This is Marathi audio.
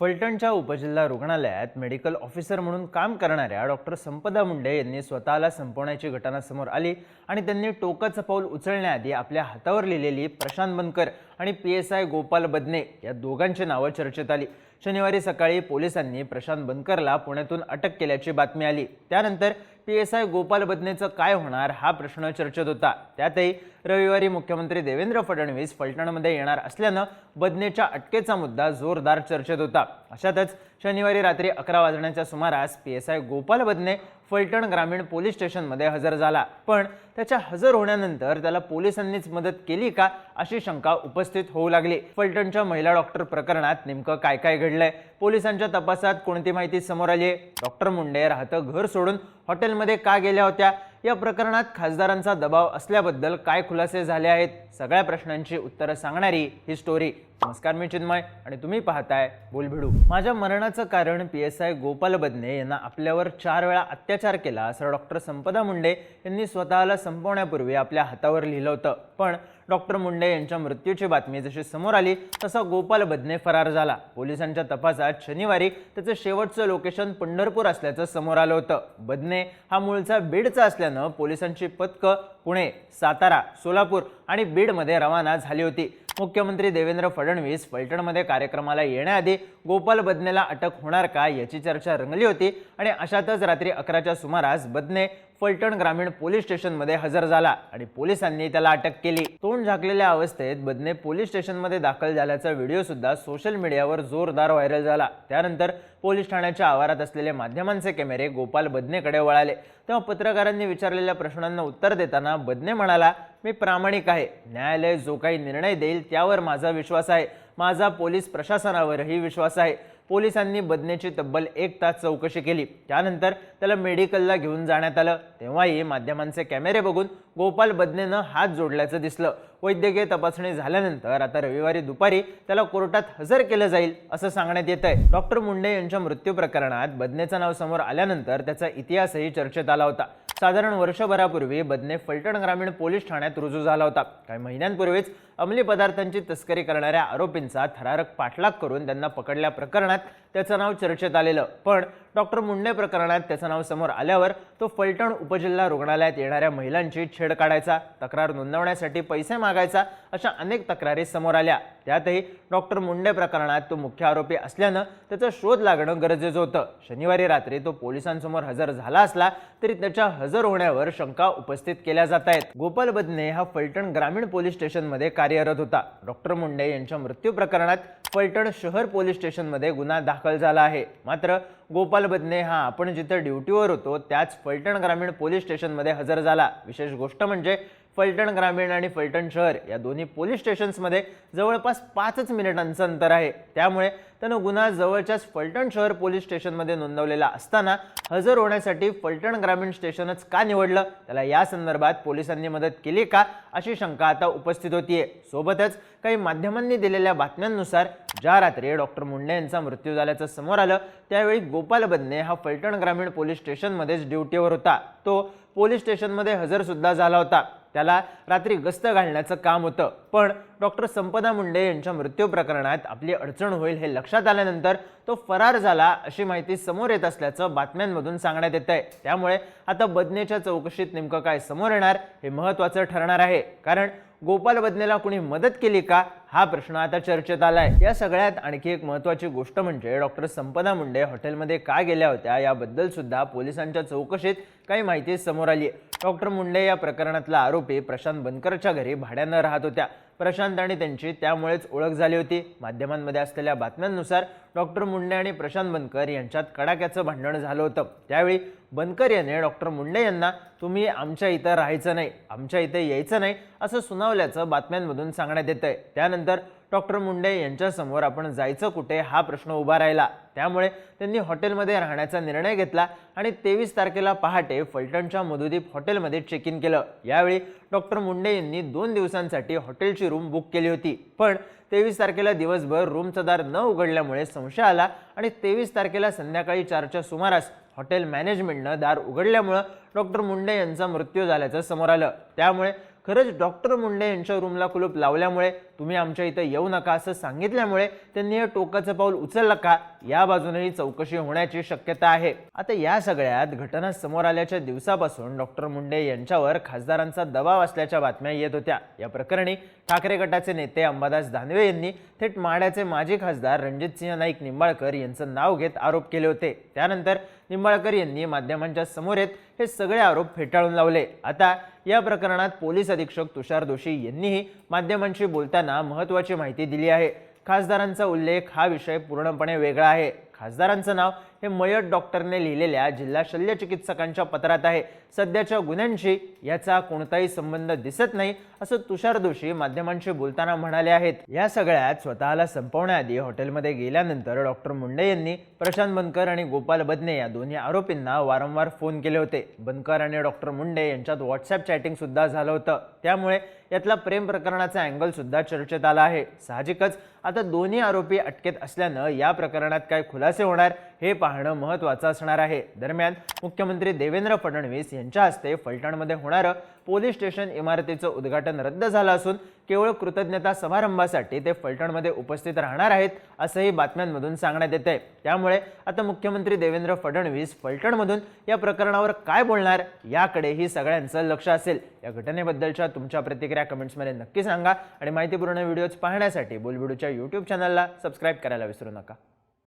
फलटणच्या उपजिल्हा रुग्णालयात मेडिकल ऑफिसर म्हणून काम करणाऱ्या डॉक्टर संपदा मुंडे यांनी स्वतःला संपवण्याची घटना समोर आली आणि त्यांनी टोकाचं पाऊल उचलण्याआधी आपल्या हातावर लिहिलेली प्रशांत बनकर आणि P S I Gopal Badne या दोघांची नावं चर्चेत आली. शनिवारी सकाळी पोलिसांनी प्रशांत बनकरला पुण्यातून अटक केल्याची बातमी आली. त्यानंतर पी एस आय गोपाल बदनेचं काय होणार हा प्रश्न चर्चेत होता. त्यातही रविवारी मुख्यमंत्री देवेंद्र फडणवीस फलटणमध्ये येणार असल्यानं बदनेच्या अटकेचा मुद्दा जोरदार चर्चेत होता. अशातच शनिवारी रात्री अकरा वाजण्याच्या सुमारास P S I Gopal Badne Phaltan ग्रामीण पोलीस स्टेशनमध्ये हजर झाला. पण त्याच्या हजर होण्यानंतर त्याला पोलिसांनीच मदत केली का अशी शंका उपस्थित होऊ लागली. फलटणच्या महिला डॉक्टर प्रकरणात नेमकं काय काय घडलंय? पोलिसांच्या तपासात कोणती माहिती समोर आली आहे? डॉक्टर मुंडे राहतं घर सोडून हॉटेलमध्ये का गेल्या होत्या? या प्रकरणात खासदारांचा दबाव असल्याबद्दल काय खुलासे झाले आहेत? सगळ्या प्रश्नांची उत्तरं सांगणारी ही स्टोरी नमस्कार मी चिन्मय आणि तुम्ही पाहताय बोलभिडू. माझ्या मरणाचं कारण P S I Gopal Badne यांना आपल्यावर चार वेळा अत्याचार केला असं डॉक्टर संपदा मुंडे यांनी स्वतःला संपवण्यापूर्वी आपल्या हातावर लिहिलं होतं. पण डॉक्टर मुंडे यांच्या मृत्यूची बातमी जशी समोर आली तसा गोपाल बदने फरार झाला. पोलिसांच्या तपासात शनिवारी त्याचं शेवटचं लोकेशन पंढरपूर असल्याचं समोर आलं होतं. बदने हा मूळचा बीडचा असल्यानं पोलिसांची पथकं पुणे सातारा सोलापूर आणि बीडमध्ये रवाना झाली होती. मुख्यमंत्री देवेंद्र फडणवीस फलटणमध्ये कार्यक्रमाला येण्याआधी गोपाल बदनेला अटक होणार का याची चर्चा रंगली होती आणि अशातच रात्री अकराच्या सुमारास बदने फलटण ग्रामीण पोलीस स्टेशनमध्ये हजर झाला आणि पोलिसांनी त्याला अटक केली. तोंड झाकलेल्या अवस्थेत बदने पोलीस स्टेशनमध्ये दाखल झाल्याचा व्हिडिओ सुद्धा सोशल मीडियावर जोरदार व्हायरल झाला. त्यानंतर पोलीस ठाण्याच्या आवारात असलेले माध्यमांचे कॅमेरे गोपाल बदनेकडे वळाले. तेव्हा पत्रकारांनी विचारलेल्या प्रश्नांना उत्तर देताना बदने म्हणाला मी प्रामाणिक आहे. न्यायालय जो काही निर्णय देईल त्यावर माझा विश्वास आहे. माझा पोलीस प्रशासनावरही विश्वास आहे. पोलिसांनी बदनेची तब्बल एक तास चौकशी केली. त्यानंतर त्याला मेडिकलला घेऊन जाण्यात आलं. तेव्हाही माध्यमांचे कॅमेरे बघून गोपाल बदनेनं हात जोडल्याचं दिसलं. वैद्यकीय तपासणी झाल्यानंतर आता रविवारी दुपारी त्याला कोर्टात हजर केलं जाईल असं सांगण्यात येत आहे डॉक्टर मुंडे यांच्या मृत्यू प्रकरणात बदनेचं नाव समोर आल्यानंतर त्याचा इतिहासही चर्चेत आला होता. साधारण वर्षभरापूर्वी बदने फलटण ग्रामीण पोलीस ठाण्यात रुजू झाला होता. काही महिन्यांपूर्वीच अंमली पदार्थांची तस्करी करणाऱ्या आरोपींचा थरारक पाठलाग करून त्यांना पकडल्या प्रकरणात त्याचं नाव चर्चेत आलेलं. पण डॉक्टर मुंडे प्रकरणात त्याचं नाव समोर आल्यावर तो फलटण उपजिल्हा रुग्णालयात येणाऱ्या महिलांची छेड काढायचा तक्रार नोंदवण्यासाठी पैसे मागायचा अशा अनेक तक्रारी समोर आल्या. त्यातही डॉक्टर मुंडे प्रकरणात तो मुख्य आरोपी असल्यानं त्याचा शोध लागणं गरजेचं होतं. शनिवारी रात्री तो पोलिसांसमोर हजर झाला असला तरी त्याच्या हजर होण्यावर शंका उपस्थित केल्या जात आहेत. गोपाल बदने हा फलटण ग्रामीण पोलीस स्टेशनमध्ये कार्यरत होता. डॉक्टर मुंडे यांच्या मृत्यू प्रकरणात फलटण शहर पोलीस स्टेशनमध्ये गुन्हा दाखल झाला आहे. मात्र गोपाल बदने हा आपण जिथे ड्युटीवर होतो त्याच फलटण ग्रामीण पोलीस स्टेशनमध्ये हजर झाला. विशेष गोष्ट म्हणजे फलटण ग्रामीण आणि फलटण शहर या दोन्ही पोलीस स्टेशन्समध्ये जवळपास पाचच मिनिटांचं अंतर आहे. त्यामुळे त्यानं गुन्हा जवळच्याच फलटण शहर पोलीस स्टेशनमध्ये नोंदवलेला असताना हजर होण्यासाठी फलटण ग्रामीण स्टेशनच का निवडलं? त्याला या संदर्भात पोलिसांनी मदत केली का? अशी शंका आता उपस्थित होतीये. सोबतच काही माध्यमांनी दिलेल्या बातम्यांनुसार ज्या रात्री डॉक्टर मुंडे यांचा मृत्यू झाल्याचं समोर आलं त्यावेळी गोपाल बदने हा फलटण ग्रामीण पोलीस स्टेशनमध्येच ड्युटीवर होता. तो पोलीस स्टेशनमध्ये हजरसुद्धा झाला होता. त्याला रात्री गस्त घालण्याचं काम होतं. पण डॉक्टर संपदा मुंडे यांच्या मृत्यू प्रकरणात आपली अडचण होईल हे लक्षात आल्यानंतर तो फरार झाला अशी माहिती समोर येत असल्याचं बातम्यांमधून सांगण्यात येत आहे त्यामुळे आता बदनेच्या चौकशीत नेमकं काय समोर येणार हे महत्त्वाचं ठरणार आहे. कारण गोपाल बदनेला कुणी मदत केली का? हा प्रश्न आता चर्चेत आलाय. या सगळ्यात आणखी एक महत्वाची गोष्ट म्हणजे डॉक्टर संपदा मुंडे हॉटेलमध्ये का गेल्या होत्या याबद्दल सुद्धा पोलिसांच्या चौकशीत काही माहिती समोर आली आहे डॉक्टर मुंडे या प्रकरणातला आरोपी प्रशांत बनकरच्या घरी भाड्यानं राहत होत्या. प्रशांत आणि त्यांची त्यामुळेच ओळख झाली होती. माध्यमांमध्ये असलेल्या बातम्यांनुसार डॉक्टर मुंडे आणि प्रशांत बनकर यांच्यात कडाक्याचं भांडण झालं होतं. त्यावेळी बनकर याने डॉक्टर मुंडे यांना तुम्ही आमच्या इथं राहायचं नाही आमच्या इथं यायचं नाही असं सुनावल्याचं बातम्यांमधून सांगण्यात येत आहे त्यानंतर डॉक्टर मुंडे यांच्यासमोर आपण जायचं कुठे हा प्रश्न उभा राहिला. त्यामुळे त्यांनी हॉटेलमध्ये राहण्याचा निर्णय घेतला आणि तेवीस तारखेला पहाटे फलटणच्या मधुदीप हॉटेलमध्ये चेक इन केलं. यावेळी डॉक्टर मुंडे यांनी दोन दिवसांसाठी हॉटेलची रूम बुक केली होती. पण तेवीस तारखेला दिवसभर रूमचा दार न उघडल्यामुळे संशय आला आणि तेवीस तारखेला संध्याकाळी चारच्या सुमारास हॉटेल मॅनेजमेंटनं दार उघडल्यामुळं डॉक्टर मुंडे यांचा मृत्यू झाल्याचं समोर आलं. त्यामुळे खरंच डॉक्टर मुंडे यांच्या रूमला कुलूप लावल्यामुळे तुम्ही आमच्या इथं येऊ नका असं सांगितल्यामुळे त्यांनी हे टोकाचं पाऊल उचललं का? या बाजूनेही चौकशी होण्याची शक्यता आहे. आता या सगळ्यात घटना समोर आल्याच्या दिवसापासून डॉक्टर मुंडे यांच्यावर खासदारांचा दबाव असल्याच्या बातम्या येत होत्या. या प्रकरणी ठाकरे गटाचे नेते अंबादास दानवे यांनी थेट माड्याचे माजी खासदार रणजितसिंह नाईक निंबाळकर यांचं नाव घेत आरोप केले होते. त्यानंतर निंबाळकर यांनी माध्यमांच्या समोर येत हे सगळे आरोप फेटाळून लावले. आता या प्रकरणात पोलीस अधीक्षक तुषार दोशी यांनीही माध्यमांशी बोलताना महत्त्वाची माहिती दिली आहे. खासदारांचा उल्लेख हा विषय पूर्णपणे वेगळा आहे. खासदारांचं नाव हे मयत डॉक्टरने लिहिलेल्या जिल्हा शल्य चिकित्सकांच्या पत्रात आहे. सध्याच्या गुन्ह्यांशी याचा कोणताही संबंध दिसत नाही असं तुषार दोषी माध्यमांशी बोलताना म्हणाले आहेत. या सगळ्यात स्वतःला संपवण्याआधी हॉटेलमध्ये गेल्यानंतर डॉक्टर मुंडे यांनी प्रशांत बनकर आणि गोपाल बदने या दोन्ही आरोपींना वारंवार फोन केले होते. बनकर आणि डॉक्टर मुंडे यांच्यात व्हॉट्सअप चॅटिंग सुद्धा झालं होतं. त्यामुळे यातला प्रेम प्रकरणाचा अँगल सुद्धा चर्चेत आला आहे. साहजिकच आता दोन्ही आरोपी अटकेत असल्यानं या प्रकरणात काय खुलासे होणार हे पाहणं महत्त्वाचं असणार आहे. दरम्यान मुख्यमंत्री देवेंद्र फडणवीस यांच्या हस्ते फलटणमध्ये होणारं पोलीस स्टेशन इमारतीचं उद्घाटन रद्द झालं असून केवळ कृतज्ञता समारंभासाठी ते फलटणमध्ये उपस्थित राहणार आहेत असंही बातम्यांमधून सांगण्यात येत आहे त्यामुळे आता मुख्यमंत्री देवेंद्र फडणवीस फलटणमधून या प्रकरणावर काय बोलणार याकडेही सगळ्यांचं लक्ष असेल. या घटनेबद्दलच्या तुमच्या प्रतिक्रिया कमेंट्समध्ये नक्की सांगा आणि माहितीपूर्ण व्हिडिओज पाहण्यासाठी बोलबिडूच्या यूट्यूब चॅनलला सबस्क्राईब करायला विसरू नका.